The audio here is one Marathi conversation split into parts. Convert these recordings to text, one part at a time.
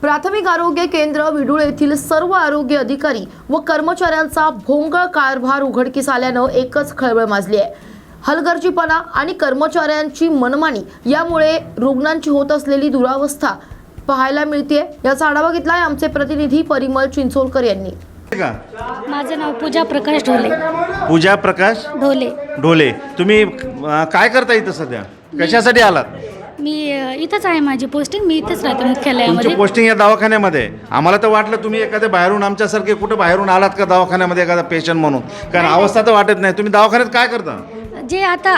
प्राथमिक आरोग्य केंद्र विडुळ येथील सर्व आरोग्य अधिकारी व कर्मचाऱ्यांचा भोंगळ कारभार उघडकीस आल्यानं एकच खळबळ माजली आहे. हलगर्जीपणा आणि कर्मचाऱ्यांची मनमानी यामुळे रुग्णांची होत असलेली दुरावस्था पाहायला मिळते. याचा आढावा घेतलाय आमचे प्रतिनिधी परिमल चिंचोलकर यांनी. का? माझं नाव पूजा प्रकाश ढोले. पूजा प्रकाश ढोले. ढोले. तुम्ही अं, काय करता इथं सध्या? कशासाठी आलात? मी इथंच आहे माझी पोस्टिंग मी इथंच राहते तुमची मुख्यालयामध्ये पोस्टिंग या दवाखान्यामध्ये. आहे. आम्हाला तर वाटलं तुम्ही एखाद्या बाहेरून आमच्यासारखे कुठं बाहेरून आलात का दवाखान्यामध्ये एखादा पेशंट म्हणून? कारण अवस्था तर वाटत नाही. तुम्ही दवाखान्यात काय करता? जे आता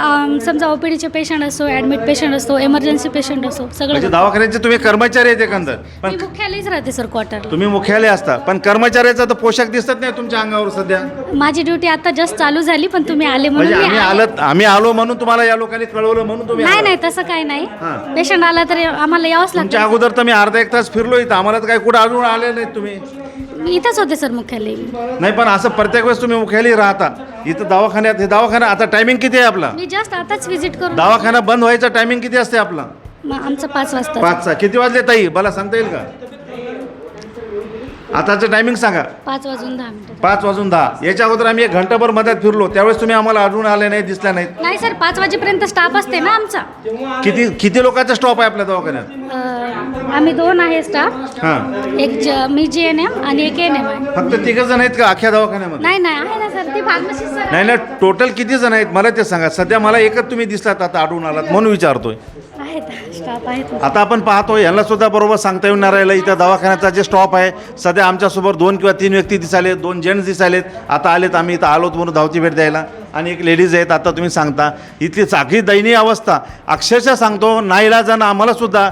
समजा ओपीडीचे पेशंट असो ॲडमिट पेशंट असो एमर्जन्सी पेशंट असो म्हणजे सगळं दवाखान्याचे तुम्ही कर्मचारी आहेत एकंदर. पण मुख्यालयच राहते सर क्वार्टरला तुम्ही मुख्यालय असता पण कर्मचाऱ्याचा तर पोशाख दिसत नाही तुमच्या अंगावर सध्या. माझी ड्युटी आता जस्ट चालू झाली पण तुम्ही आले म्हणजे म्हणून मी आम्ही आले. आलो आम्ही आलो म्हणून तुम्हाला या लोकांनी कळवलं म्हणून तुम्ही नाही आलात. नाही तसं काही नाही. हां. पेशंट आला तर आम्हाला यावंच तुमच्या लागतं अगोदर तर मी अर्धा एक तास फिरलो इथं आम्हाला तर काही कुठं अजून आले नाहीत तुम्ही. मी इथंच होते सर मुख्यालय. नाही पण असं प्रत्येक वेळेस तुम्ही मुख्यालयी राहता. इथं दवाखान्यात हे दवाखाना आता टायमिंग किती आहे आपला? मी जस्ट आताच व्हिजिट करून दवाखाना बंद व्हायचा टायमिंग किती असते आपला? मग आमचं पाच वाजता. पाचचा. किती वाजले ताई? मला सांगता येईल का? आताचं टायमिंग सांगा. पाच वाजून दहा मिनिटं पाच वाजून दहा. याच्या अगोदर आम्ही एक घंटाभर मध्यात फिरलो. त्यावेळेस तुम्ही आम्हाला अजून आले नाही दिसल्या नाहीत. नाही सर पाच वाजेपर्यंत स्टाफ असते ना आमचा. किती किती लोकांचा स्टॉप आहे आपल्या दवाखान्यात? अ, आम्ही दोन आहे स्टाफ हां. एक ज- मी जी एन एम आणि एक एन एम आहे. फक्त तिघ जण आहेत का अख्ख्या दवाखान्यामध्ये? नाही नाही आहे ना सर ती फार्मसी सर नाही ना टोटल किती जण आहेत? मला ते सांगा. सध्या मला एकच तुम्ही दिसलात आता आढळून आलात म्हणून विचारतोय. आहेत स्टॉप आहेत. आता आपण पाहतो यांना सुद्धा बरोबर सांगता येऊन नाही राहिलं. इथं दवाखान्याचा जे स्टॉप आहे सध्या आमच्यासोबत दोन किंवा तीन व्यक्ती दिसालेत दोन जेंट्स दिसालेत आता आलेत आम्ही इथं आलोत म्हणून धावती भेट द्यायला. आणि एक लेडीज आहेत आता तुम्ही सांगता. इथली चाकरी दयनीय अवस्था. अक्षरशः सांगतो नाईलाजानं आम्हालासुद्धा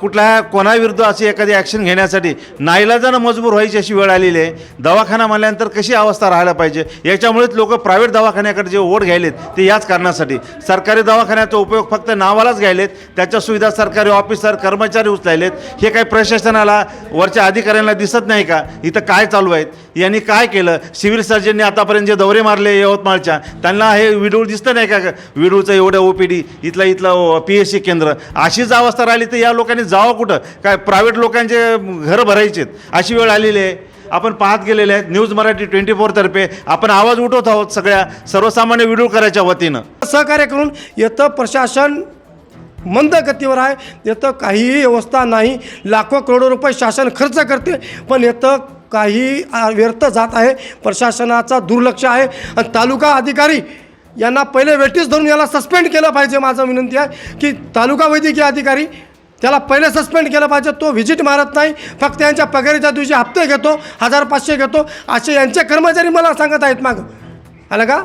कुठल्या कोणाविरुद्ध अशी एखादी ॲक्शन घेण्यासाठी नाईलाजानं मजबूर व्हायची अशी वेळ आलेली आहे. दवाखाना म्हणल्यानंतर कशी अवस्था राहायला पाहिजे? याच्यामुळेच लोक प्रायव्हेट दवाखान्याकडे जे ओढ घ्यायलेत ते याच कारणासाठी. सरकारी दवाखान्याचा उपयोग फक्त नावालाच घ्यायलेत. त्याच्या सुविधा सरकारी ऑफिसर कर्मचारी उचलायलेत. हे काही प्रशासनाला वरच्या अधिकाऱ्यांना दिसत नाही का? इथं काय चालू आहेत? यांनी काय केलं? सिव्हिल सर्जनने आतापर्यंत जे दौरे मारले यवतमाळच्या त्यांना हे विडूळ दिसतं नाही का? विडूळचं एवढं ओ पी डी इथलं इथलं पी एस सी केंद्र. अशीच अवस्था राहिली तर या लोकांनी जावं कुठं? काय प्रायव्हेट लोकांचे घरं भरायचेत अशी वेळ आलेली आहे. आपण पाहत गेलेले आहेत. न्यूज मराठी ट्वेंटी फोरतर्फे आपण आवाज उठवत आहोत सगळ्या सर्वसामान्य विडूळकराच्या वतीनं. सहकार्य करून येतं प्रशासन मंद गतीवर आहे. येतं काहीही व्यवस्था नाही. लाखो करोडो रुपये शासन खर्च करते. पण येतं काही व्यर्थ जात आहे. प्रशासनाचा दुर्लक्ष आहे. आणि तालुका अधिकारी यांना पहिले वेटीस धरून याला सस्पेंड केलं पाहिजे माझं विनंती आहे की तालुका वैद्यकीय अधिकारी त्याला पहिले सस्पेंड केलं पाहिजे. तो व्हिजिट मारत नाही. फक्त यांच्या पगारीच्या दिवशी हप्ते घेतो हजार पाचशे घेतो. असे यांचे कर्मचारी मला सांगत आहेत मागं. आलं का?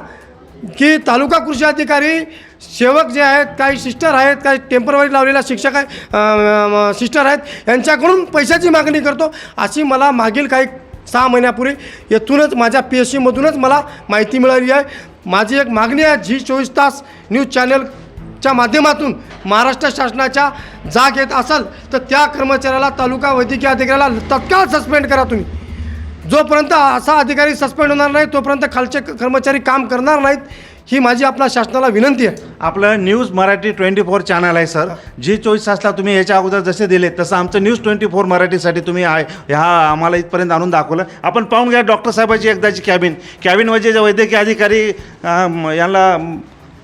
की तालुका कृषी अधिकारी सेवक जे आहेत काही सिस्टर आहेत काही टेंपररी लावलेल्या शिक्षक आहे सिस्टर आहेत यांच्याकडून पैशाची मागणी करतो. अशी मला मागील काही सहा महिन्यापूर्वी येथूनच माझ्या पी एस सीमधूनच मला माहिती मिळाली आहे. माझी एक मागणी आहे झी चोवीस तास न्यूज चॅनलच्या माध्यमातून महाराष्ट्र शासनाच्या जाग येत असेल तर त्या कर्मचाऱ्याला तालुका वैद्यकीय अधिकाऱ्याला तत्काळ सस्पेंड करा तुम्ही. जोपर्यंत असा अधिकारी सस्पेंड होणार नाही तोपर्यंत खालचे कर्मचारी काम करणार नाहीत. ही माझी आपल्या शासनाला विनंती आहे. आपलं news Marathi twenty four channel आहे सर जी चोवीस तासला तुम्ही याच्या अगोदर जसे दिले तसं आमचं न्यूज ट्वेंटी फोर मराठीसाठी तुम्ही आहे ह्या आम्हाला इथपर्यंत आणून दाखवलं. आपण पाहून घ्या डॉक्टर साहेबाची एकदाची कॅबिन. कॅबिनमध्ये जे वैद्यकीय अधिकारी यांना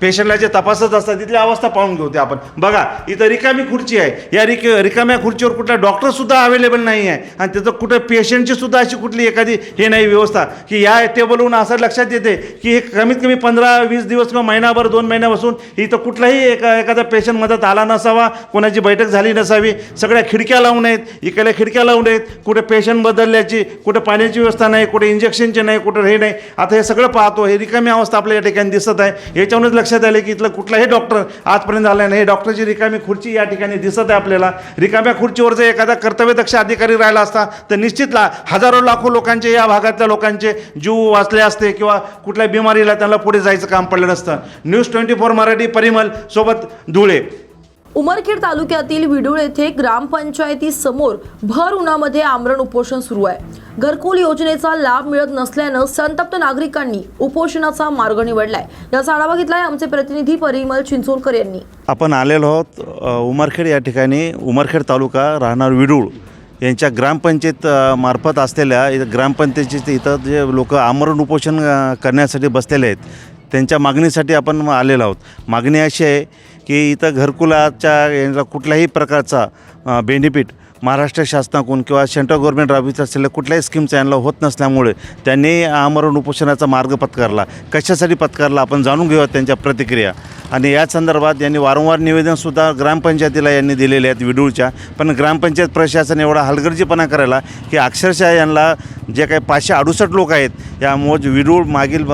पेशंटला जे तपासत असतात तिथली अवस्था पाहून घेऊ ते आपण. बघा इथं रिकामी खुर्ची आहे. या रिक रिकाम्या खुर्चीवर कुठला डॉक्टरसुद्धा अवेलेबल नाही आहे. आणि त्याचं कुठं पेशंटची सुद्धा अशी कुठली एखादी हे नाही व्यवस्था. की या टेबलवरून असं लक्षात येते की हे कमीत कमी पंधरा वीस दिवस किंवा महिनाभर दोन महिन्यापासून इथं कुठलाही एका एखादा पेशंट मदत आला नसावा कोणाची बैठक झाली नसावी सगळ्या खिडक्या लावून आहेत इकडल्या खिडक्या लावून आहेत कुठे पेशंट बदलल्याची कुठे पाण्याची व्यवस्था नाही कुठे इंजेक्शनची नाही कुठं हे नाही. आता हे सगळं पाहतो हे रिकामी अवस्था आपल्या या ठिकाणी दिसत आहे. याच्यावरूनच लक्षात आले की इथलं कुठलाही डॉक्टर आजपर्यंत आला नाही. हे डॉक्टरची रिकामी खुर्ची या ठिकाणी दिसत आहे आपल्याला. रिकाम्या खुर्चीवर जर एखादा कर्तव्यदक्ष अधिकारी राहिला असता तर निश्चित ला हजारो लाखो लोकांचे या भागातल्या लोकांचे जीव वाचले असते किंवा कुठल्या बिमारीला त्यांना पुढे जायचं काम पडलं नसतं. News twenty four Marathi Parimal सोबत धुळे. उमरखेड तालुक्यातील विडुळ येथे ग्रामपंचायती समोर भर उन्हामध्ये आमरण उपोषण सुरू आहे. घरकुल योजनेचा लाभ मिळत नसल्यानं संतप्त नागरिकांनी उपोषणाचा मार्ग निवडलाय. याचा आढावा घेतलाय आमचे प्रतिनिधी परिमल चिंचोलकर यांनी. आपण आलेलो आहोत उमरखेड या ठिकाणी. उमरखेड तालुका राहणार विडूळ. यांच्या ग्रामपंचायत मार्फत असलेल्या इथं ग्रामपंचायतीचे इथं जे लोक आमरण उपोषण करण्यासाठी बसलेले आहेत त्यांच्या मागणीसाठी आपण आलेलो आहोत. मागणी अशी आहे की इथं घरकुलाच्या यांचा कुठल्याही प्रकारचा बेनिफिट महाराष्ट्र शासनाकडून किंवा सेंट्रल गव्हर्नमेंट राबवित असलेल्या कुठल्याही स्कीमचा यांना होत नसल्यामुळे त्यांनी आमरण उपोषणाचा मार्ग पत्करला. कशासाठी पत्करला आपण जाणून घेऊयात त्यांच्या प्रतिक्रिया. आणि या संदर्भात यांनी वारंवार निवेदनसुद्धा ग्रामपंचायतीला यांनी दिलेले आहेत विडूळच्या. पण ग्रामपंचायत प्रशासन एवढा हलगर्जीपणा करायला की अक्षरशः यांना जे काही पाचशे अडुसष्ट लोक आहेत या मोज विडूळ मागील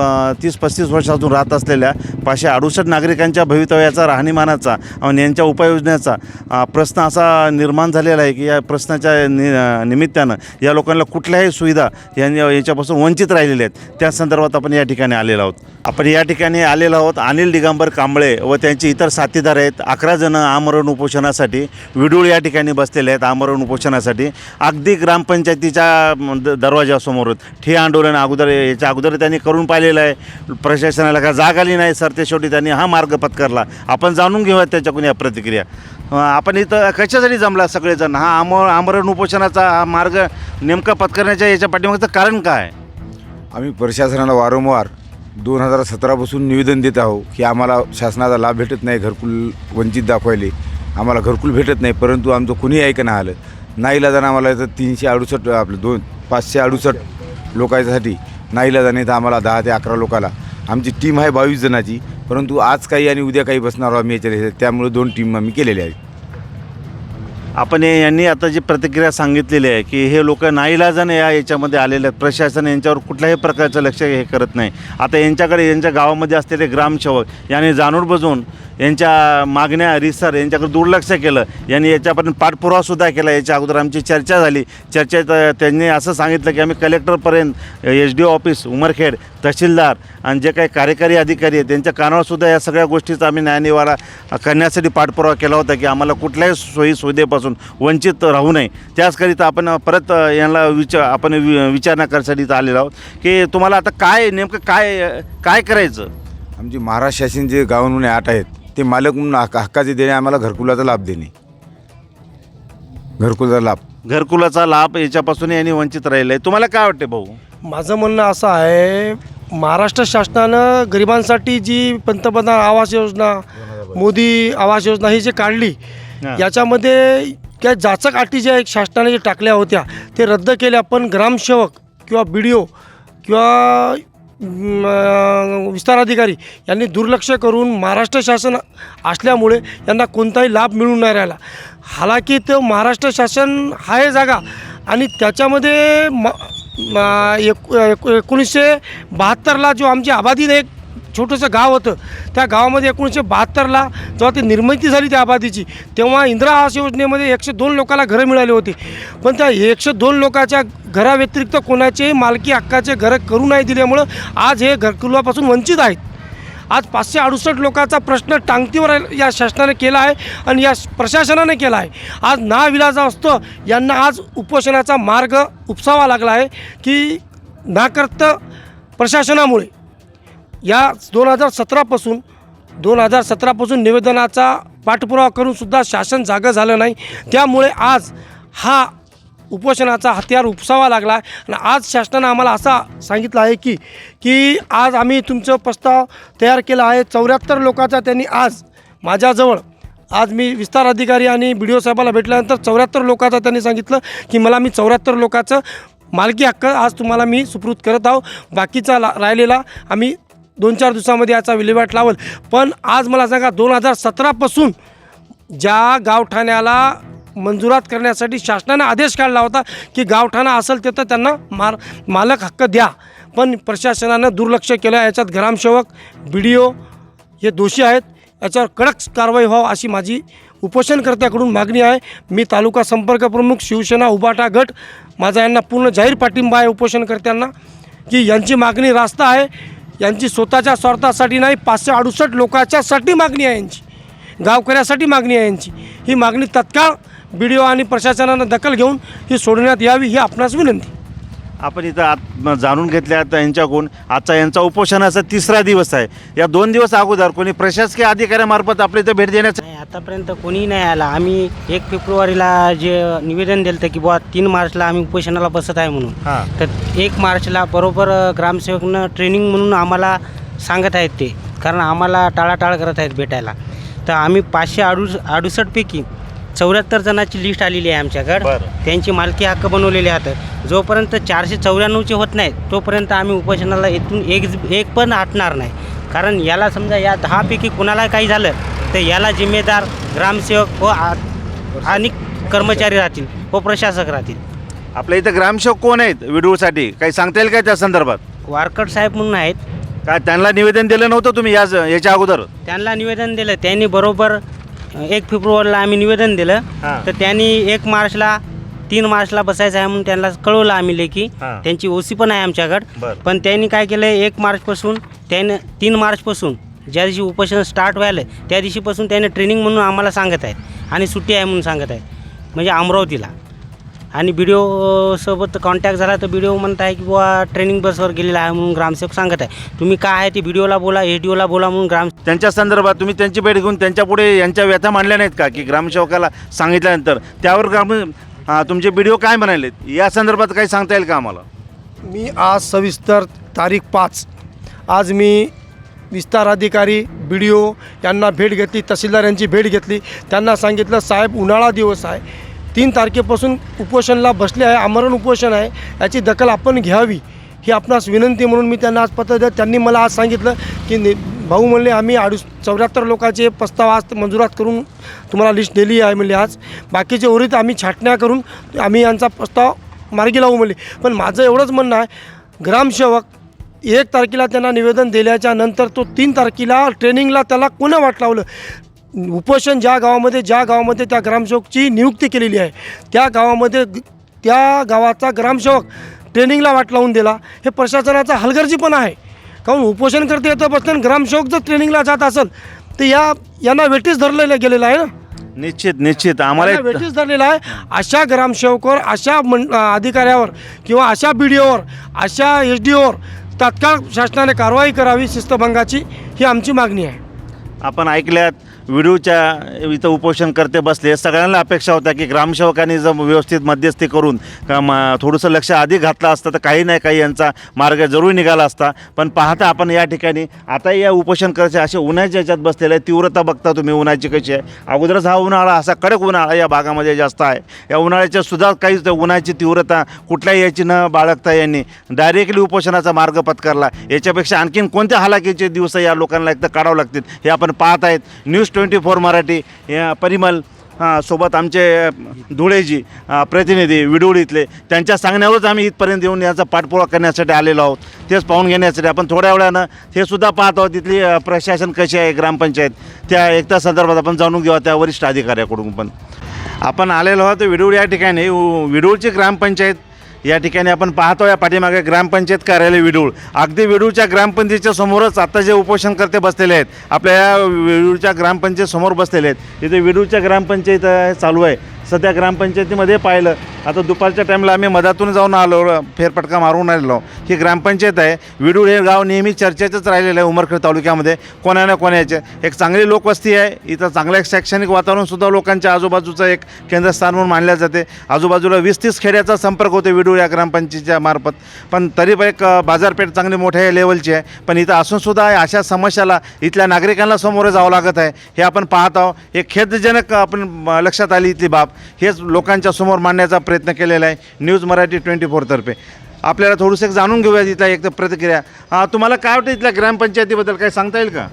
तीस पस्तीस वर्षातून राहत असलेल्या पाचशे अडुसष्ट नागरिकांच्या भवितव्याचा राहणीमानाचा आणि यांच्या उपाययोजनेचा प्रश्न असा निर्माण झालेला आहे की या प्रश्नाच्या नि निमित्तानं या लोकांना कुठल्याही सुविधा यांनी याच्यापासून वंचित राहिलेल्या आहेत. त्या संदर्भात आपण या ठिकाणी आलेलो आहोत. आपण या ठिकाणी आलेलो आहोत. अनिल दिगंबर कांबळे व त्यांचे इतर साथीदार आहेत. अकरा जणं आमरण उपोषणासाठी विडूळ या ठिकाणी बसलेले आहेत आमरण उपोषणासाठी. अगदी ग्रामपंचायतीच्या द- दरवाजासमोर ठे आंदोलन अगोदर याच्या अगोदर त्यांनी करून पाहिलेलं आहे. प्रशासनाला का जाग आली नाही. सर ते शेवटी त्यांनी हा मार्ग पत्करला. आपण जाणून घेऊयात त्याच्याकडून या प्रतिक्रिया. आपण इथं कशासाठी जमला सगळेजण? हा आम आमरण उपोषणाचा हा मार्ग नेमका पत्करण्याच्या याच्या पाठीमागचं कारण काय? आम्ही प्रशासनाला वारंवार दोन हजार सतरापासून निवेदन देत आहो की आम्हाला शासनाचा लाभ भेटत नाही घरकुल वंचित दाखवायले. आम्हाला घरकुल भेटत नाही परंतु आमचं कुणीही ऐकणं आलं. नाईलाजानं आम्हाला इथं तीनशे अडुसष्ट आपलं दोन पाचशे अडुसष्ट लोकांसाठी नाईलाजाने इथं आम्हाला दहा ते अकरा लोकाला आमची टीम आहे बावीस जणाची परंतु आज काही आणि उद्या काही बसणार आहोत आम्ही याच्यात. त्यामुळे दोन टीम आम्ही केलेल्या आहेत. आपण हे- यांनी आता जी प्रतिक्रिया सांगितलेली आहे की हे लोक नाईलाजाने या याच्यामध्ये आलेले आहेत. प्रशासन यांच्यावर कुठल्याही प्रकारचं लक्ष हे करत नाही. आता यांच्याकडे यांच्या गावामध्ये असलेले ग्रामसेवक यांनी जाणून बजून यांच्या मागण्या रिसर यांच्याकडे दुर्लक्ष केलं. यांनी याच्यापर्यंत पाठपुरावासुद्धा केला. याच्या अगोदर आमची चर्चा झाली. चर्चेत त्यांनी असं सांगितलं की आम्ही कलेक्टरपर्यंत H D office Umarkhed tehsildar आणि जे काही कार्यकारी अधिकारी आहेत त्यांच्या कानावरसुद्धा या सगळ्या गोष्टीचा आम्ही न्यायनिवारा करण्यासाठी पाठपुरावा केला होता की आम्हाला कुठल्याही सोयी सुविधेपासून वंचित राहू नये. त्याचकरिता आपण परत यांना विचार आपण वि विचारणा करण्यासाठी आलेलो आहोत की तुम्हाला आता काय नेमकं काय काय करायचं? आमची महाराष्ट्र शासन जे गावांमध्ये आठ आहेत ते मालक म्हणून हक्क हक्काचे देणे आम्हाला घरकुलाचा लाभ देणे. घरकुलाचा लाभ. घरकुलाचा लाभ याच्यापासून यांनी वंचित राहिलं आहे. तुम्हाला काय वाटते भाऊ? माझं म्हणणं असं आहे महाराष्ट्र शासनानं गरिबांसाठी जी पंतप्रधान आवास योजना मोदी आवास योजना ही जी काढली. याच्यामध्ये त्या जाचक अटी ज्या एक शासनाने जे टाकल्या होत्या ते रद्द केल्या पण ग्रामसेवक किंवा बी डी ओ किंवा विस्तार अधिकारी यांनी दुर्लक्ष करून महाराष्ट्र शासन असल्यामुळे यांना कोणताही लाभ मिळून नाही राहिला. हालाकी तो महाराष्ट्र शासन आहे जागा आणि त्याच्यामध्ये म एक एक- एकोणीसशे बहात्तरला जो आमची आबादी एक छोटंसं गाव होतं. त्या गावामध्ये एकोणीसशे बहात्तरला जेव्हा ती निर्मिती झाली त्या आबादीची तेव्हा इंदिरा आवास योजनेमध्ये एकशे दोन लोकांना घरं मिळाली होती. पण त्या एकशे दोन लोकांच्या घराव्यतिरिक्त कोणाचेही मालकी हक्काचे घरं करू नाही दिल्यामुळं आज हे घरकुलापासून वंचित आहेत. आज पाचशे अडुसष्ट लोकांचा प्रश्न टांगतीवर या शासनाने केला आहे आणि या प्रशासनाने केला आहे. आज ना विलाजा असतं यांना आज उपोषणाचा मार्ग उपसावा लागला आहे की नाकर्त प्रशासनामुळे. या दोन हजार सतरापासून दोन हजार सतरापासून निवेदनाचा पाठपुरावा करूनसुद्धा शासन जागं झालं नाही. त्यामुळे आज हा उपोषणाचा हत्यार उपसावा लागला. आणि आज शासनानं आम्हाला असा सांगितलं आहे की की आज आम्ही तुमचं प्रस्ताव तयार केला आहे. चौऱ्याहत्तर लोकांचा त्यांनी आज माझ्याजवळ आज मी विस्तार अधिकारी आणि बी डी ओ साहेबाला भेटल्यानंतर चौऱ्याहत्तर लोकांचा त्यांनी सांगितलं की मला मी चौऱ्याहत्तर लोकांचं मालकी हक्क आज तुम्हाला मी सुपूर्द करत आहो बाकीचा ला राहिलेला आम्ही दोन चार दिवसामध्ये याचा विल्हेवाट लावल. पण आज मला सांगा दोन हजार सतरापासून ज्या गावठाण्याला मंजुरात करण्यासाठी शासनाने आदेश काढला होता की गावठाणा असेल तिथं त्यांना मार मालक हक्क द्या. पण प्रशासनानं दुर्लक्ष केलं याच्यात ग्रामसेवक बी डी ओ हे दोषी आहेत. याच्यावर कडक कारवाई व्हावं अशी माझी उपोषणकर्त्याकडून मागणी आहे. मी तालुका संपर्क प्रमुख शिवसेना उबाटा गट माझा यांना पूर्ण जाहीर पाठिंबा आहे उपोषणकर्त्यांना की यांची मागणी रास्त आहे. यांची स्वतःच्या स्वार्थासाठी नाही पाचशे अडुसष्ट लोकांच्यासाठी मागणी आहे यांची. गावकऱ्यासाठी मागणी आहे यांची. ही मागणी तत्काळ बी डी ओ आणि प्रशासनानं दखल घेऊन ही सोडण्यात यावी ही आपणास विनंती. आपण इथं आत जाणून घेतल्या आता यांच्याकडून. आजचा यांचा उपोषणाचा तिसरा दिवस आहे. या दोन दिवस अगोदर कोणी प्रशासकीय अधिकाऱ्यामार्फत आपल्या इथं भेट देण्याचं आतापर्यंत कोणीही नाही आला. आम्ही एक फेब्रुवारीला जे निवेदन दिलं होतं की बुवा तीन मार्चला आम्ही उपोषणाला बसत आहे म्हणून. तर एक मार्चला बरोबर ग्रामसेवकनं ट्रेनिंग म्हणून आम्हाला सांगत आहेत ते. कारण आम्हाला टाळाटाळ करत आहेत भेटायला. तर आम्ही पाचशे अडुस अडुसष्टपैकी चौऱ्याहत्तर जणांची लिस्ट आलेली आहे आमच्याकडं. बरं. त्यांची मालकी हक्क बनवलेले आहेत जोपर्यंत चारशे चौऱ्याण्णवचे होत नाहीत तोपर्यंत आम्ही उपोषणाला इथून एक एक पण हटणार नाही. कारण याला समजा या दहापैकी कुणाला काही झालं तर याला जिम्मेदार ग्रामसेवक व आ- आणि कर्मचारी राहतील व प्रशासक राहतील. आपल्या इथं ग्रामसेवक कोण आहेत विडूळसाठी? काही सांगता येईल का त्या संदर्भात? वारकड साहेब म्हणून आहेत. काय त्यांना निवेदन दिलं नव्हतं तुम्ही याच याच्या अगोदर? त्यांना निवेदन दिलं. त्यांनी बरोबर अ, एक फेब्रुवारीला आम्ही निवेदन दिलं. हां. तर त्यांनी एक मार्चला तीन मार्चला बसायचं आहे म्हणून त्यांना कळवलं आम्ही लेखी. हां. त्यांची ओसी पण आहे आमच्याकडं. बरं. पण त्यांनी काय केलं एक मार्चपासून त्यानं तीन मार्चपासून ज्या दिवशी उपोषण स्टार्ट व्हायलं त्या दिवशीपासून त्याने ट्रेनिंग म्हणून आम्हाला सांगत आहेत आणि सुट्टी आहे म्हणून सांगत आहेत. म्हणजे अमरावतीला. आणि बी डी सोबत कॉन्टॅक्ट झाला तर बी डी ओ म्हणत आहे की बुवा ट्रेनिंग बसवर गेलेला आहे म्हणून ग्रामसेवक सांगत आहे. तुम्ही काय आहे ते बी डी ओला बोला ए डी ओला बोला म्हणून ग्राम त्यांच्या संदर्भात तुम्ही त्यांची भेट घेऊन त्यांच्या पुढे यांच्या व्यथा मांडल्या नाहीत का? की ग्रामसेवकाला सांगितल्यानंतर त्यावर ग्राम हां तुमचे व्हिडिओ काय म्हणालेत या संदर्भात काही सांगता येईल का आम्हाला? मी आज सविस्तर तारीख पाच. आज मी विस्तार अधिकारी बी डी ओ यांना भेट घेतली तहसीलदार यांची भेट घेतली. त्यांना सांगितलं साहेब उन्हाळा दिवस आहे. तीन तारखेपासून उपोषणला बसले आहे. आमरण उपोषण आहे. याची दखल आपण घ्यावी. ही आपणास विनंती म्हणून मी त्यांना आज पत्र देत त्यांनी मला आज सांगितलं की भाऊ म्हणले आम्ही अडूस चौऱ्याहत्तर लोकांचे प्रस्ताव आज मंजुरात करून तुम्हाला लिस्ट दिली आहे म्हणले आज. बाकीचे उरीत आम्ही छाटण्या करून आम्ही यांचा प्रस्ताव मार्गी लावू म्हणले. पण माझं एवढंच म्हणणं आहे ग्रामसेवक एक तारखेला त्यांना निवेदन दिल्याच्या नंतर तो तीन तारखेला ट्रेनिंगला त्याला कोणा वाट लावलं? उपोषण ज्या गावामध्ये ज्या गावामध्ये त्या ग्रामसेवकची नियुक्ती केलेली आहे त्या गावामध्ये त्या गावाचा ग्रामसेवक ट्रेनिंगला वाट लावून दिला. हे प्रशासनाचा हलगर्जीपणा आहे. काहून उपोषण करते येतं बसल्यानं ग्रामसेवक जर ट्रेनिंगला जात असेल तर या यांना वेटीस धरलेलं गेलेलं आहे ना? निश्चित निश्चित. आम्हाला वेटीस धरलेला आहे. अशा ग्रामसेवकावर अशा मं अधिकाऱ्यावर किंवा अशा बी डी ओवर अशा एस डी ओवर तात्काळ शासनाने कारवाई करावी शिस्तभंगाची ही आमची मागणी आहे. आपण ऐकल्यात विडूच्या इथं उपोषण करते बसले. सगळ्यांना अपेक्षा होत्या की ग्रामसेवकांनी जर व्यवस्थित मध्यस्थी करून म थोडंसं लक्ष आधी घातलं असतं तर काही नाही काही यांचा मार्ग जरूर निघाला असता. पण पाहता आपण या ठिकाणी आता या उपोषण करायचे असे उन्हाच्या याच्यात बसलेले आहे तीव्रता बघता तुम्ही उन्हाची कशी आहे. अगोदरच हा उन्हाळा असा कडक उन्हाळा या भागामध्ये जास्त आहे. या उन्हाळ्याच्या सुद्धा काहीच उन्हाची तीव्रता कुठल्याही याची न बाळगता यांनी डायरेक्टली उपोषणाचा मार्ग पत्करला. याच्यापेक्षा आणखीन कोणत्या हालाकीचे दिवस या लोकांना एक काढावं लागतील हे आपण पाहत आहेत. न्यूज ट्वेंटी फोर मराठी या परिमल सोबत आमचे धुळेजी प्रतिनिधी विडूळ इथले त्यांच्या सांगण्यावरच आम्ही इथपर्यंत येऊन याचा पाठपुरावा करण्यासाठी आलेलो आहोत. तेच पाहून घेण्यासाठी आपण थोड्या वेळानं हे सुद्धा पाहत आहोत तिथली प्रशासन कशी आहे ग्रामपंचायत. त्या एकता संदर्भात आपण जाणून घेऊ त्या वरिष्ठ अधिकाऱ्याकडून पण. आपण आलेलो आहोत विडूळ या ठिकाणी. विडूळची ग्रामपंचायत या ठिकाणी आपण पाहतो या पाठीमागे ग्रामपंचायत कार्यालय विडूळ अगदी विडूळच्या ग्रामपंचायतीच्या समोरच आता जे उपोषणकर्ते बसलेले आहेत आपल्या या विडूळच्या ग्रामपंचायत समोर बसलेले आहेत. इथे विडूळच्या ग्रामपंचायत चालू आहे. सध्या ग्रामपंचायतीमध्ये पाहिलं आता दुपारच्या टाईमला आम्ही मधातून जाऊन आलो फेरफटका मारून आलेलो ही ग्रामपंचायत आहे विडूळ हे गाव नेहमी चर्चेचंच राहिलेलं आहे उमरखेड तालुक्यामध्ये कोणा ना कोणाचे एक चांगली लोकवस्ती आहे इथं चांगलं एक शैक्षणिक वातावरणसुद्धा लोकांच्या आजूबाजूचं एक केंद्रस्थान म्हणून मानल्या जाते. आजूबाजूला वीस तीस खेड्याचा संपर्क होतो विडूळ या ग्रामपंचायतीच्या मार्फत. पण तरी पण एक बाजारपेठ चांगली मोठ्या लेवलची आहे. पण इथं असूनसुद्धा अशा समस्याला इथल्या नागरिकांना समोर जावं लागत आहे. हे आपण पाहत आहोत. एक खेदजनक आपण लक्षात आली इथली बाब. हेच लोकांच्या समोर मांडण्याचा प्रयत्न केलेला आहे. न्यूज मराठी ट्वेंटी फोरतर्फे आपल्याला थोडंसं एक जाणून घेऊया इथल्या एक तर प्रतिक्रिया. हा, तुम्हाला काय वाटतं इथल्या ग्रामपंचायतीबद्दल? काही सांगता येईल का?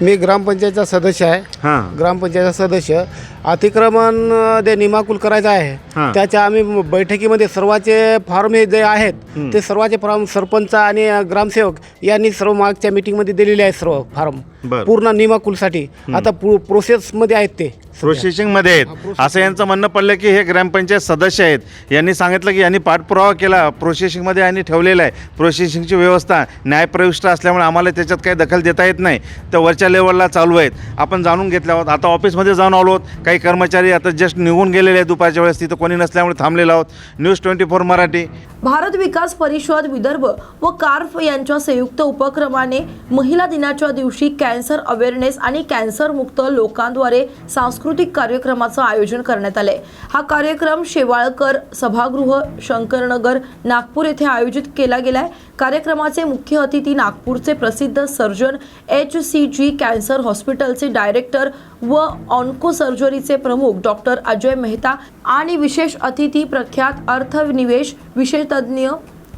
मी ग्रामपंचायतचा सदस्य आहे. हां. ग्रामपंचायतचा सदस्य. अतिक्रमण जे निमाकुल करायचं हां. आहे त्याच्या आम्ही बैठकीमध्ये सर्वाचे फॉर्म हे जे आहेत ते सर्वाचे फॉर्म सरपंच आणि ग्रामसेवक यांनी सर्व मागच्या मीटिंगमध्ये दिलेले आहेत सर्व फॉर्म बरं. पूर्ण निमाकुलसाठी. आता प्रो प्रोसेसमध्ये आहेत ते प्रोसेसिंगमध्ये आहेत. असं यांचं म्हणणं पडलं की हे ग्रामपंचायत सदस्य आहेत. यांनी सांगितलं की यांनी पाठपुरावा केला. प्रोसेसिंगमध्ये यांनी ठेवलेला आहे. प्रोसेसिंगची व्यवस्था न्यायप्रविष्ट असल्यामुळे आम्हाला त्याच्यात काही दखल देता येत नाही. तर वरच्या लेवलला चालू आहेत. आपण जाणून घेतल्या आहोत. आता ऑफिसमध्ये जाऊन आलो आहोत. काही कर्मचारी आता जस्ट निघून गेलेले आहेत दुपारच्या वेळेस. तिथं कोणी नसल्यामुळे थांबलेलो आहोत. News twenty four Marathi. Bharat Vikas Parishad Vidarbha व कार्फ यांच्या संयुक्त उपक्रमाने महिला दिनाच्या दिवशी कॅन्सर अवेअरनेस आणि कॅन्सरमुक्त लोकांद्वारे सांस्कृतिक कार्यक्रमाचं आयोजन करण्यात आलंय. हा कार्यक्रम शेवाळकर सभागृह शंकरनगर नागपूर येथे आयोजित केला गेलाय. कार्यक्रमाचे मुख्य अतिथी नागपूरचे प्रसिद्ध surgeon H C G cancer हॉस्पिटलचे डायरेक्टर व ऑन्को सर्जरीचे प्रमुख डॉक्टर अजय मेहता आणि विशेष अतिथी प्रख्यात अर्थनिवेश विशेषतज्ञ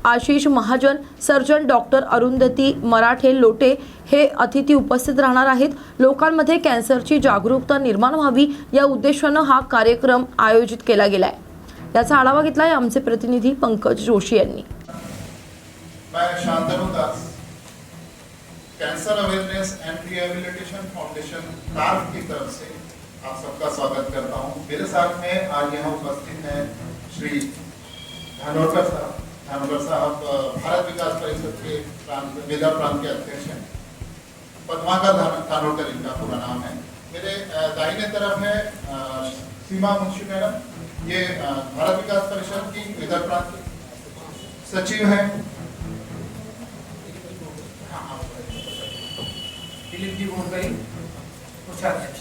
आशिष महाजन सर्जन डॉक्टर अरुंधती मराठे लोटे हे अतिथी उपस्थित राहणार आहेत. लोकांमध्ये कॅन्सरची जागरूकता निर्माण व्हावी या उद्देशानं हा कार्यक्रम आयोजित केला गेला आहे याचा आढावा घेतला आहे आमचे प्रतिनिधी पंकज जोशी यांनी. मैं Shantanu Das cancer awareness and rehabilitation foundation carve की तरफ़ से आप सबका स्वागत करता हूँ। मेरे साथ में आज यहाँ उपस्थित हैं श्री धानोरकर साहब। धानोरकर साहब भारत विकास परिषद के प्रांत, मेधा प्रांत के अध्यक्ष हैं। पद्माकर धान- धानोरकर इनका पूरा नाम है। मेरे दाहिने तरफ़ है सीमा मुंशी मैडम। ये भारत विकास परिषद की मेधा प्रांत सचिव हैं। दिलीप जी गोडकरी कोषाध्यक्ष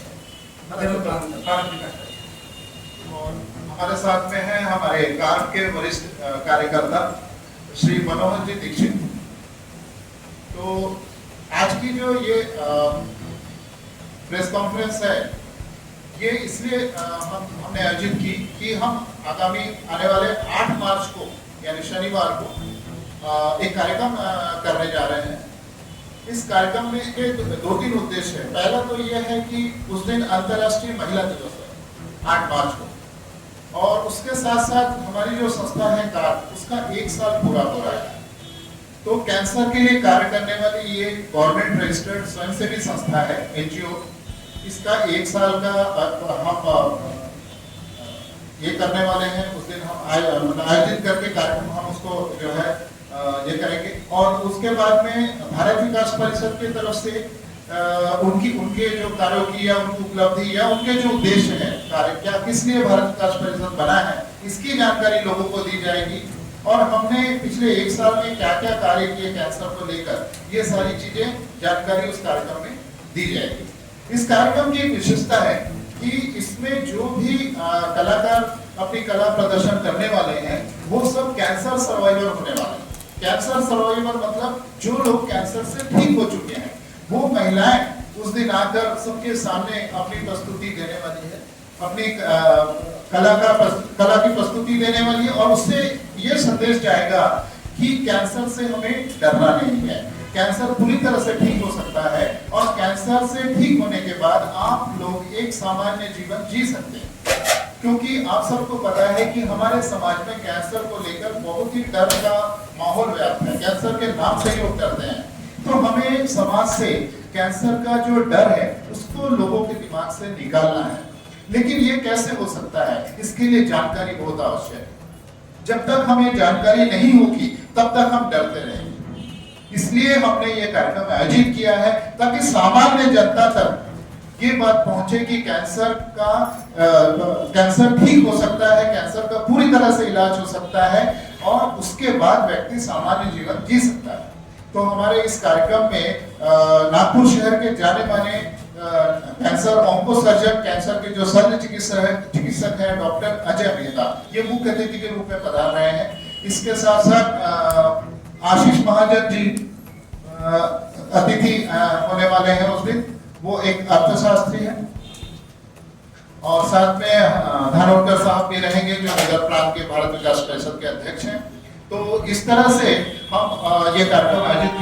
भारत विकास। और हमारे साथ में हैं हमारे कार के वरिष्ठ कार्यकर्ता श्री मनोहर जी दीक्षित। तो आज की जो ये प्रेस कॉन्फ्रेंस है, ये इसलिए हम, हमने आयोजित की कि हम आगामी आने वाले 8 मार्च को, यानी शनिवार को एक कार्यक्रम करने जा रहे हैं। इस कार्यक्रम में के दो तीन उद्देश्य है। पहला तो यह है कि उस दिन अंतर्राष्ट्रीय महिला दिवस है, आठ मार्च को। और उसके साथ साथ हमारी जो संस्था है कार उसका एक साल पूरा हो रहा है। तो कैंसर के लिए कार्य करने वाली ये गवर्नमेंट रजिस्टर्ड स्वयंसेवी संस्था है, एनजीओ, इसका एक साल का हम ये करने वाले हैं। उस दिन हम मतलब आयोजित करके कार्यक्रम हम उसको जो है ये करेंगे। और उसके बाद में भारत विकास परिषद की तरफ़ से उनकी, उनके जो कार्यों की या उनकी उपलब्धि या उनके जो उद्देश्य है, कार्य क्या, किस लिए भारत विकास परिषद बना है, इसकी जानकारी लोगों को दी जाएगी। और हमने पिछले एक साल में क्या क्या कार्य किए कैंसर को लेकर, ये सारी चीज़ें, जानकारी उस कार्यक्रम में दी जाएगी। इस कार्यक्रम की विशेषता है कि इसमें जो भी कलाकार अपनी कला प्रदर्शन करने वाले हैं, वो सब कैंसर सर्वाइवर होने वाले हैं। कैंसर सर्वाइवर मतलब जो लोग कैंसर से ठीक हो चुके हैं, वो महिलाएँ उस दिन आकर सबके सामने अपनी प्रस्तुति देने वाली है, अपनी कला का कला की प्रस्तुति देने वाली है और उससे ये संदेश जाएगा कि कैंसर से हमें डरना नहीं है, कैंसर पूरी तरह से ठीक हो सकता है और कैंसर से ठीक होने के बाद आप लोग एक सामान्य जीवन जी सकते हैं। क्योंकि आप सबको पता है कि हमारे समाज में कैंसर को लेकर बहुत ही डर का माहौल व्याप्त है। कैंसर के नाम से ही लोग डरते हैं। तो हमें समाज से कैंसर का जो डर है, उसको लोगों के दिमाग से निकालना है। लेकिन ये कैसे हो सकता है? इसके लिए जानकारी बहुत आवश्यक है। जब तक हमें जानकारी नहीं होगी, तब तक हम डरते रहेंगे। इसलिए हमने ये कार्यक्रम आयोजित किया है ताकि सामान्य जनता तक ये बात पहुँचे कि कैंसर का अ, कैंसर ठीक हो सकता है कैंसर का पूरी तरह से इलाज हो सकता है और उसके बाद व्यक्ति सामान्य जीवन जी सकता है। तो हमारे इस कार्यक्रम में नागपुर शहर के जाने माने कैंसर ऑन्को सर्जन कैंसर के जो शल्य चिकित्सक है चिकित्सक है डॉक्टर अजय मेहता ये मुख्य अतिथि के रूप में पधार रहे हैं। इसके साथ साथ आशीष महाजन जी अतिथि होने वाले हैं उस दिन। वो एक अर्थशास्त्री है। और साथ में धारोकर साहब भी रहेंगे जो नगर प्रांत के भारत विकास परिषद के अध्यक्ष हैं। तो इस तरह से हम ये कार्यक्रम आयोजित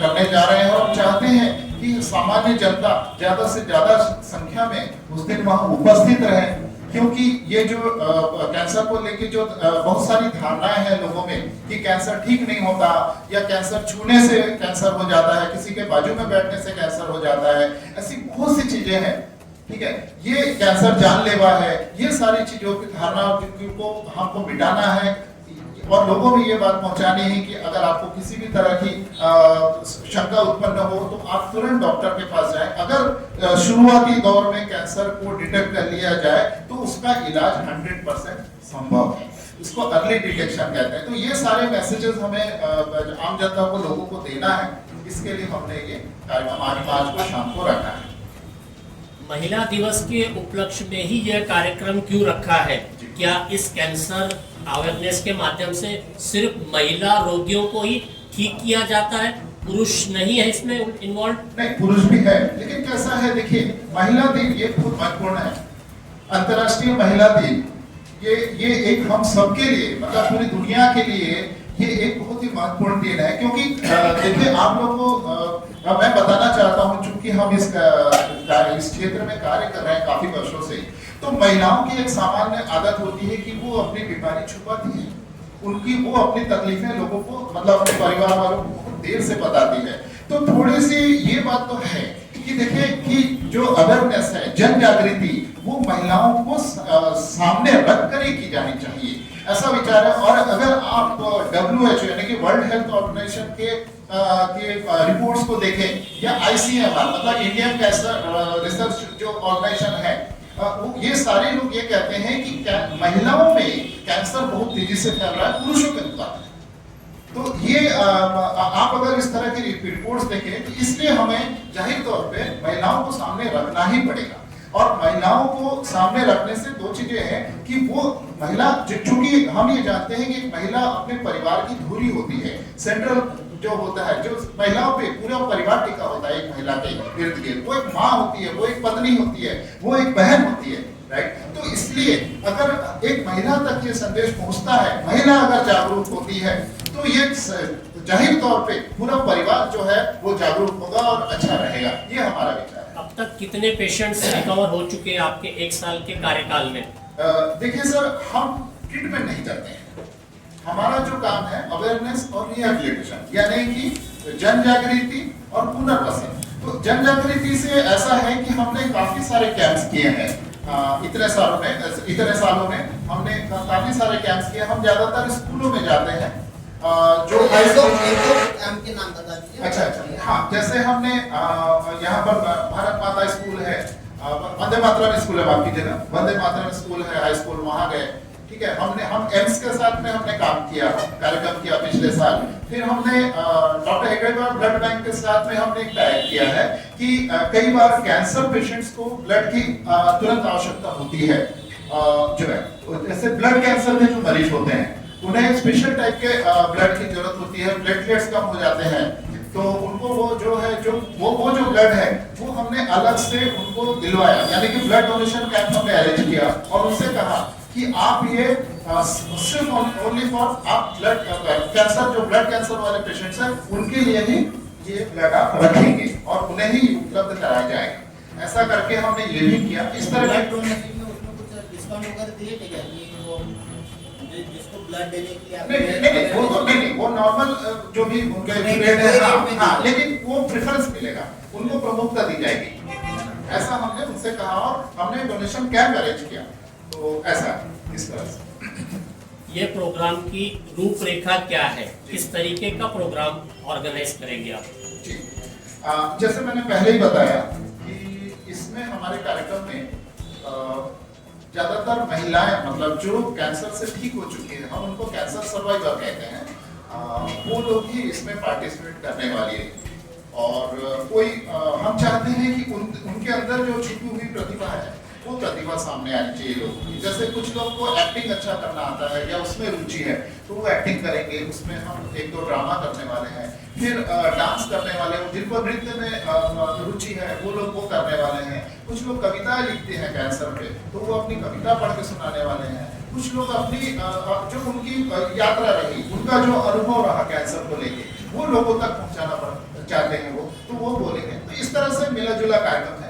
करने जा रहे हैं और चाहते हैं कि सामान्य जनता ज़्यादा से ज़्यादा संख्या में उस दिन वहाँ उपस्थित रहे। क्योंकि ये जो कैंसर को लेके जो बहुत सारी धारणाएँ हैं लोगों में कि कैंसर ठीक नहीं होता या कैंसर छूने से कैंसर हो जाता है, किसी के बाजू में बैठने से कैंसर हो जाता है, ऐसी बहुत सी चीज़ें हैं, ठीक है? ये कैंसर जानलेवा है, ये सारी चीज़ों की धारणा को हमको मिटाना है, और लोगों में ये बात पहुंचानी है कि अगर आपको किसी भी तरह की शंका उत्पन्न हो तो आप तुरंत डॉक्टर के पास जाएँ। अगर शुरुआती दौर में कैंसर को डिटेक्ट कर लिया जाए उसका इलाज 100 परसेंट संभव है। इसको अर्ली डिटेक्शन कहते हैं। तो ये सारे मैसेजेस हमें आम जनता को लोगों को देना है। इसके लिए हमने ये कार्यक्रम आठ मार्च को शाम को रखा है। महिला दिवस के उपलक्ष्य में ही यह कार्यक्रम क्यों रखा है? क्या इस कैंसर अवेयरनेस के माध्यम से सिर्फ़ महिला रोगियों को ही ठीक किया जाता है? पुरुष नहीं है इसमें इन्वॉल्व नहीं पुरुष भी है। लेकिन कैसा है देखिए महिला दिन ये बहुत महत्वपूर्ण है। अंतर्राष्ट्रीय महिला दिन। ये ये एक हम सबके लिए मतलब पूरी दुनिया के लिए, ये एक बहुत ही महत्वपूर्ण दिन है, क्योंकि देखिए, आप लोगों को मैं बताना चाहता हूँ, चूँकि हम इस इस क्षेत्र में कार्य कर रहे हैं काफ़ी वर्षों से तो महिलाओं की एक सामान्य आदत होती है कि वो अपनी बीमारी छुपाती है। उनकी वो अपनी तकलीफें लोगों को मतलब अपने परिवार वालों को देर से बताती है। तो थोड़ी सी ये बात तो है कि देखिए कि जो अवेयरनेस है जन जागृति वो महिलाओं को सामने रख कर ही की जानी चाहिए। ऐसा विचार है। और अगर आप डब्ल्यू एच यानी कि वर्ल्ड हेल्थ ऑर्गेनाइजेशन के अ, के रिपोर्ट्स को देखें या आईसीएमआर मतलब इंडियन कैंसर रिसर्च जो ऑर्गेनाइजेशन है वो ये सारे लोग ये कहते हैं कि महिलाओं में कैंसर बहुत तेज़ी से फैल रहा है पुरुषों के मुकाबले तो ये आ- आप अगर इस तरह की रिपोर्ट्स देखें तो इसलिए हमें ज़ाहिर तौर पे महिलाओं को सामने रखना ही पड़ेगा। और महिलाओं को सामने रखने से दो चीज़ें हैं कि वो महिला चूँकि हम ये जानते हैं कि महिला अपने परिवार की धुरी होती है सेंट्रल जो होता है, जो महिलाओं पे पूरा परिवार टिका होता है एक महिला के इर्द गिर्द। वो एक माँ होती है, वो एक पत्नी होती है, वो एक बहन होती है राइट तो इसलिए अगर एक महिला तक ये संदेश पहुँचता है, महिला अगर जागरूक होती है तो ये ज़ाहिर तौर पे पूरा परिवार जो है वो जागरूक होगा और अच्छा रहेगा। ये हमारा विचार तक कितने पेशेंट्स रिकवर हो चुके हैं आपके एक साल के कार्यकाल में? देखिए सर, हम ट्रीटमेंट नहीं करते हैं। हमारा जो काम है अवेयरनेस और रिहेबिलिटेशन यानी कि जन जागृति और पुनर्वसन। तो जन जागृति से ऐसा है कि हमने काफ़ी सारे कैंप्स किए हैं। इतने सालों में, इतने सालों में हमने काफ़ी सारे कैंप्स किए। हम ज़्यादातर स्कूलों में जाते हैं। जो अच्छा अच्छा। हाँ जैसे हमने यहाँ पर भारत माता स्कूल है वंदे मातरम स्कूल है माफ़ कीजिएगा। वंदे मातरम स्कूल है, हाई स्कूल वहाँ गए। ठीक है, हमने, हम एम्स के साथ में हमने काम किया, कार्यक्रम किया पिछले साल। फिर हमने डॉक्टर ब्लड बैंक के साथ में हमने एक टाइप किया है कि कई बार कैंसर पेशेंट्स को ब्लड की तुरंत आवश्यकता होती है। जो है, जैसे ब्लड कैंसर के जो मरीज़ होते हैं उन्हें स्पेशल टाइप के ब्लड की ज़रूरत होती है प्लेटलेट्स कम हो जाते हैं। तो उनको वो जो है जो वो वो जो ब्लड है वो हमने अलग से उनको दिलवाया। यानी कि ब्लड डोनेशन कैंप हमने अरेंज किया और उनसे कहा कि आप ये सिर्फ़ ओनली फॉर आप ब्लड कैंसर जो ब्लड कैंसर वाले पेशेंट्स हैं उनके लिए ही ये ब्लड आप रखेंगे और उन्हें ही उपलब्ध कराया जाएगा। ऐसा करके हमने ये भी किया। इस तरह ब्लड देने के लिए नहीं नहीं नहीं वो तो नहीं नहीं वो नॉर्मल जो भी उनके रेट है हाँ। लेकिन वो प्रेफरेंस मिलेगा उनको प्रमुखता दी जाएगी। ऐसा हमने उनसे कहा और हमने डोनेशन कैंप अरेंज किया। तो ऐसा इस तरह से। ये प्रोग्राम की रूपरेखा क्या है? किस तरीके का प्रोग्राम ऑर्गेनाइज करेंगे आप? जी। जैसे मैंने पहले ही बताया कि इसमें हमारे कार्यक्रम में आ, ज़्यादातर महिलाएँ मतलब जो कैंसर से ठीक हो चुकी हैं हम उनको कैंसर सर्वाइवर कहते हैं वो लोग ही इसमें पार्टिसिपेट करने वाली है। और कोई हम चाहते हैं कि उन, उनके अंदर जो छिपी हुई प्रतिभा है वो प्रतिभा सामने आनी चाहिए लोगों की। जैसे कुछ लोग को एक्टिंग अच्छा करना आता है या उसमें रुचि है तो वो एक्टिंग करेंगे, उसमें हम एक दो ड्रामा करने वाले हैं, फिर डांस करने वाले हैं, जिनको नृत्य में रुचि है, वो लोग वो करने वाले हैं। कुछ लोग कविता लिखते हैं कैंसर पे तो वो अपनी कविता पढ़ के सुनाने वाले हैं। कुछ लोग अपनी जो उनकी यात्रा रही, उनका जो अनुभव रहा कैंसर को लेके, वो लोगों तक पहुंचाना चाहते हैं वो तो वो बोलेंगे। तो इस तरह से मिला जुला कार्यक्रम है।